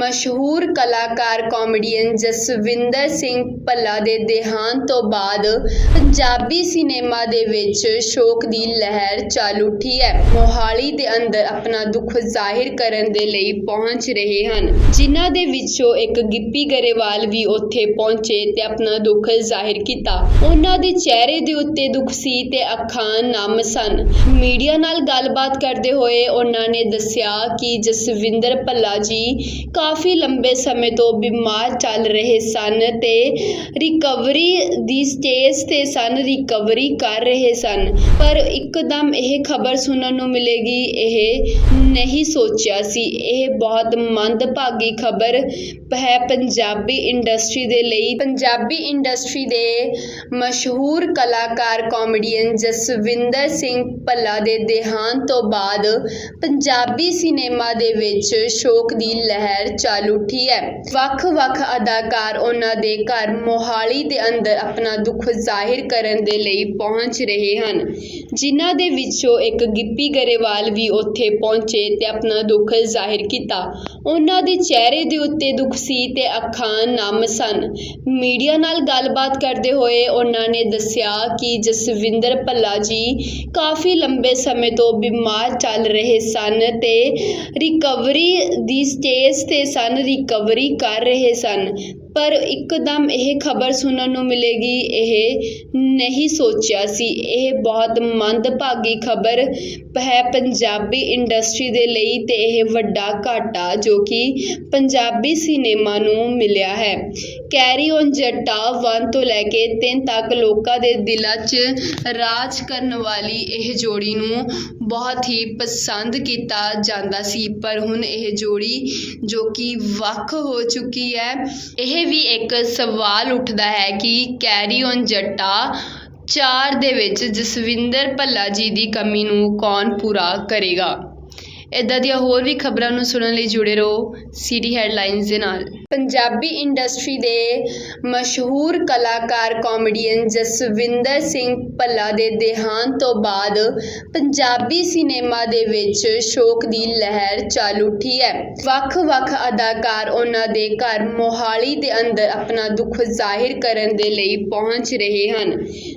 ਮਸ਼ਹੂਰ ਕਲਾਕਾਰ ਕਾਮੇਡੀਅਨ ਜਸਵਿੰਦਰ ਸਿੰਘ ਭੱਲਾ ਦੇ ਦੇਹਾਂਤ ਤੋਂ ਬਾਅਦ ਪੰਜਾਬੀ ਸਿਨੇਮਾ ਦੇ ਵਿੱਚ ਸ਼ੋਕ ਦੀ ਲਹਿਰ ਚੱਲ ਉੱਠੀ ਹੈ। ਮੋਹਾਲੀ ਦੇ ਅੰਦਰ ਆਪਣਾ ਦੁੱਖ ਜ਼ਾਹਿਰ ਕਰਨ ਦੇ ਲਈ ਪਹੁੰਚ ਰਹੇ ਹਨ। ਜਿਨ੍ਹਾਂ ਦੇ ਵਿੱਚੋਂ ਇੱਕ ਗਿੱਪੀ ਗਰੇਵਾਲ ਵੀ ਉੱਥੇ ਪਹੁੰਚੇ ਤੇ ਆਪਣਾ ਦੁੱਖ ਜ਼ਾਹਿਰ ਕੀਤਾ। ਉਹਨਾਂ ਦੇ ਚਿਹਰੇ ਦੇ ਉੱਤੇ ਦੁੱਖ ਸੀ ਤੇ ਅੱਖਾਂ ਨਮ ਸਨ। ਮੀਡੀਆ ਨਾਲ ਗੱਲਬਾਤ ਕਰਦੇ ਹੋਏ ਉਹਨਾਂ ਨੇ ਦੱਸਿਆ ਕਿ ਜਸਵਿੰਦਰ ਭੱਲਾ ਜੀ ਕਾਫੀ ਲੰਬੇ ਸਮੇਂ ਤੋਂ ਬਿਮਾਰ ਚੱਲ ਰਹੇ ਸਨ ਤੇ ਰਿਕਵਰੀ ਦੀ ਸਟੇਜ ਤੇ ਸਨ ਰਿਕਵਰੀ ਕਰ ਰਹੇ ਸਨ। ਪਰ ਇੱਕਦਮ ਇਹ ਖਬਰ ਸੁਣਨ ਨੂੰ ਮਿਲੇਗੀ, ਇਹ ਨਹੀਂ ਸੋਚਿਆ ਸੀ। ਇਹ ਬਹੁਤ ਮੰਦਭਾਗੀ ਖਬਰ ਹੈ ਪੰਜਾਬੀ ਇੰਡਸਟਰੀ ਦੇ ਲਈ। ਪੰਜਾਬੀ ਇੰਡਸਟਰੀ ਦੇ ਮਸ਼ਹੂਰ ਕਲਾਕਾਰ ਕਾਮੇਡੀਅਨ ਜਸਵਿੰਦਰ ਸਿੰਘ ਭੱਲਾ ਦੇ ਦੇਹਾਂਤ ਤੋਂ ਬਾਅਦ ਪੰਜਾਬੀ ਸਿਨੇਮਾ ਦੇ ਵਿੱਚ ਸ਼ੋਕ ਦੀ ਲਹਿਰ ਚੱਲ ਉੱਠੀ ਹੈ। ਵੱਖ-ਵੱਖ ਅਦਾਕਾਰ ਉਹਨਾਂ ਦੇ ਘਰ ਮੋਹਾਲੀ ਦੇ ਅੰਦਰ ਆਪਣਾ ਦੁੱਖ ਜ਼ਾਹਿਰ ਕਰਨ ਦੇ ਲਈ ਪਹੁੰਚ ਰਹੇ ਹਨ। ਜਿਨ੍ਹਾਂ ਦੇ ਵਿੱਚੋਂ ਇੱਕ ਗਿੱਪੀ ਗਰੇਵਾਲ ਵੀ ਉੱਥੇ ਪਹੁੰਚੇ ਤੇ ਆਪਣਾ ਦੁੱਖ ਜ਼ਾਹਿਰ ਕੀਤਾ। ਉਹਨਾਂ ਦੇ ਚਿਹਰੇ ਦੇ ਉੱਤੇ ਦੁੱਖ ਸੀ ਤੇ ਅੱਖਾਂ ਨਮ ਸਨ। ਮੀਡੀਆ ਨਾਲ ਗੱਲਬਾਤ ਕਰਦੇ ਹੋਏ ਉਹਨਾਂ ਨੇ ਦੱਸਿਆ ਕਿ ਜਸਵਿੰਦਰ ਭੱਲਾ ਜੀ ਕਾਫੀ ਲੰਬੇ ਸਮੇਂ ਤੋਂ ਬਿਮਾਰ ਚੱਲ ਰਹੇ ਸਨ ਤੇ ਰਿਕਵਰੀ ਦੀ ਸਟੇਜ ਤੇ ਸਨ ਰਿਕਵਰੀ ਕਰ ਰਹੇ ਸਨ। ਪਰ ਇੱਕਦਮ ਇਹ ਖਬਰ ਸੁਣਨ ਨੂੰ ਮਿਲੇਗੀ, ਇਹ ਨਹੀਂ ਸੋਚਿਆ ਸੀ। ਇਹ ਬਹੁਤ ਮੰਦਭਾਗੀ ਖਬਰ ਹੈ ਪੰਜਾਬੀ ਇੰਡਸਟਰੀ ਦੇ ਲਈ ਤੇ ਇਹ ਵੱਡਾ ਘਾਟਾ ਜੋ ਕਿ ਪੰਜਾਬੀ ਸਿਨੇਮਾ ਨੂੰ ਮਿਲਿਆ ਹੈ। ਕੈਰੀ ਔਨ ਜੱਟਾ 1 ਤੋਂ ਲੈ ਕੇ 3 ਤੱਕ ਲੋਕਾਂ ਦੇ ਦਿਲਾਂ 'ਚ ਰਾਜ ਕਰਨ ਵਾਲੀ ਇਹ ਜੋੜੀ ਨੂੰ ਬਹੁਤ ਹੀ ਪਸੰਦ ਕੀਤਾ ਜਾਂਦਾ ਸੀ। ਪਰ ਹੁਣ ਇਹ ਜੋੜੀ ਜੋ ਕਿ ਵੱਖ ਹੋ ਚੁੱਕੀ ਹੈ, ਇਹ ਵੀ ਇੱਕ ਸਵਾਲ ਉੱਠਦਾ ਹੈ ਕਿ ਕੈਰੀ ਔਨ ਜੱਟਾ ਚਾਰ ਦੇ ਵਿੱਚ ਜਸਵਿੰਦਰ ਭੱਲਾ ਜੀ ਦੀ ਕਮੀ ਨੂੰ ਕੌਣ ਪੂਰਾ ਕਰੇਗਾ? ਇਦਾਂ ਦੀਆਂ ਹੋਰ ਵੀ ਖਬਰਾਂ ਨੂੰ ਸੁਣਨ ਲਈ ਜੁੜੇ ਰਹੋ ਸਿਟੀ ਹੈਡਲਾਈਨਸ ਦੇ ਨਾਲ। ਪੰਜਾਬੀ ਇੰਡਸਟਰੀ ਦੇ ਮਸ਼ਹੂਰ ਕਲਾਕਾਰ ਕਾਮੇਡੀਅਨ ਜਸਵਿੰਦਰ ਸਿੰਘ ਭੱਲਾ ਦੇ ਦੇਹਾਂਤ ਤੋਂ ਬਾਅਦ ਪੰਜਾਬੀ ਸਿਨੇਮਾ ਦੇ ਵਿੱਚ ਸ਼ੋਕ ਦੀ ਲਹਿਰ ਚੱਲ ਉੱਠੀ ਹੈ। ਵੱਖ-ਵੱਖ ਅਦਾਕਾਰ ਉਹਨਾਂ ਦੇ ਘਰ ਮੋਹਾਲੀ ਦੇ ਅੰਦਰ ਆਪਣਾ ਦੁੱਖ ਜ਼ਾਹਿਰ ਕਰਨ ਦੇ ਲਈ ਪਹੁੰਚ ਰਹੇ ਹਨ,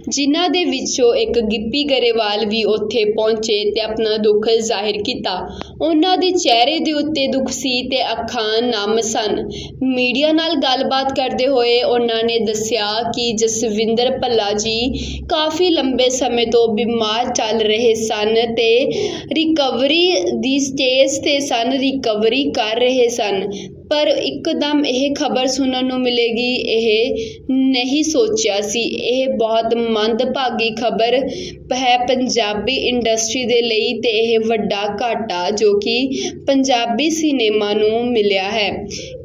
ਜਿਨ੍ਹਾਂ ਦੇ ਵਿੱਚੋਂ ਇੱਕ ਗਿੱਪੀ ਗਰੇਵਾਲ ਵੀ ਉੱਥੇ ਪਹੁੰਚੇ ਤੇ ਆਪਣਾ ਦੁੱਖ ਜ਼ਾਹਿਰ ਕੀਤਾ। ਉਹਨਾਂ ਦੇ ਚਿਹਰੇ ਦੇ ਉੱਤੇ ਦੁੱਖ ਸੀ ਤੇ ਅੱਖਾਂ ਨਮ ਸਨ। ਮੀਡੀਆ ਨਾਲ ਗੱਲਬਾਤ ਕਰਦੇ ਹੋਏ ਉਹਨਾਂ ਨੇ ਦੱਸਿਆ ਕਿ ਜਸਵਿੰਦਰ ਭੱਲਾ ਜੀ ਕਾਫੀ ਲੰਬੇ ਸਮੇਂ ਤੋਂ ਬਿਮਾਰ ਚੱਲ ਰਹੇ ਸਨ ਤੇ ਰਿਕਵਰੀ ਦੀ ਸਟੇਜ ਤੇ ਸਨ ਰਿਕਵਰੀ ਕਰ ਰਹੇ ਸਨ। ਪਰ ਇੱਕਦਮ ਇਹ ਖਬਰ ਸੁਣਨ ਨੂੰ ਮਿਲੇਗੀ, ਇਹ ਨਹੀਂ ਸੋਚਿਆ ਸੀ। ਇਹ ਬਹੁਤ ਮੰਦਭਾਗੀ ਖਬਰ ਹੈ ਪੰਜਾਬੀ ਇੰਡਸਟਰੀ ਦੇ ਲਈ ਤੇ ਇਹ ਵੱਡਾ ਘਾਟਾ ਜੋ ਕਿ ਪੰਜਾਬੀ ਸਿਨੇਮਾ ਨੂੰ ਮਿਲਿਆ ਹੈ।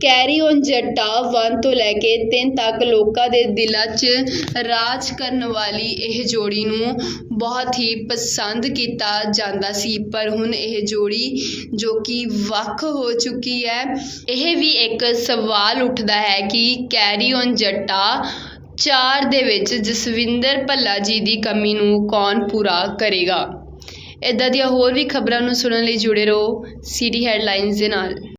ਕੈਰੀ ਔਨ ਜੱਟਾ 1 ਤੋਂ ਲੈ ਕੇ 3 ਤੱਕ ਲੋਕਾਂ ਦੇ ਦਿਲਾਂ 'ਚ ਰਾਜ ਕਰਨ ਵਾਲੀ ਇਹ ਜੋੜੀ ਨੂੰ ਬਹੁਤ ਹੀ ਪਸੰਦ ਕੀਤਾ ਜਾਂਦਾ ਸੀ, ਪਰ ਹੁਣ ਇਹ ਜੋੜੀ ਜੋ ਕਿ ਵੱਖ ਹੋ ਚੁੱਕੀ ਹੈ, ਇਹ ਵੀ ਇੱਕ ਸਵਾਲ ਉੱਠਦਾ ਹੈ ਕਿ ਕੈਰੀ ਔਨ ਜੱਟਾ ਚਾਰ ਦੇ ਵਿੱਚ ਜਸਵਿੰਦਰ ਭੱਲਾ ਜੀ ਦੀ ਕਮੀ ਨੂੰ ਕੌਣ ਪੂਰਾ ਕਰੇਗਾ? ਇਦਾਂ ਦੀਆਂ ਹੋਰ ਵੀ ਖਬਰਾਂ ਨੂੰ ਸੁਣਨ ਲਈ ਜੁੜੇ ਰਹੋ, ਸਿਟੀ ਹੈਡਲਾਈਨਸ ਦੇ ਨਾਲ।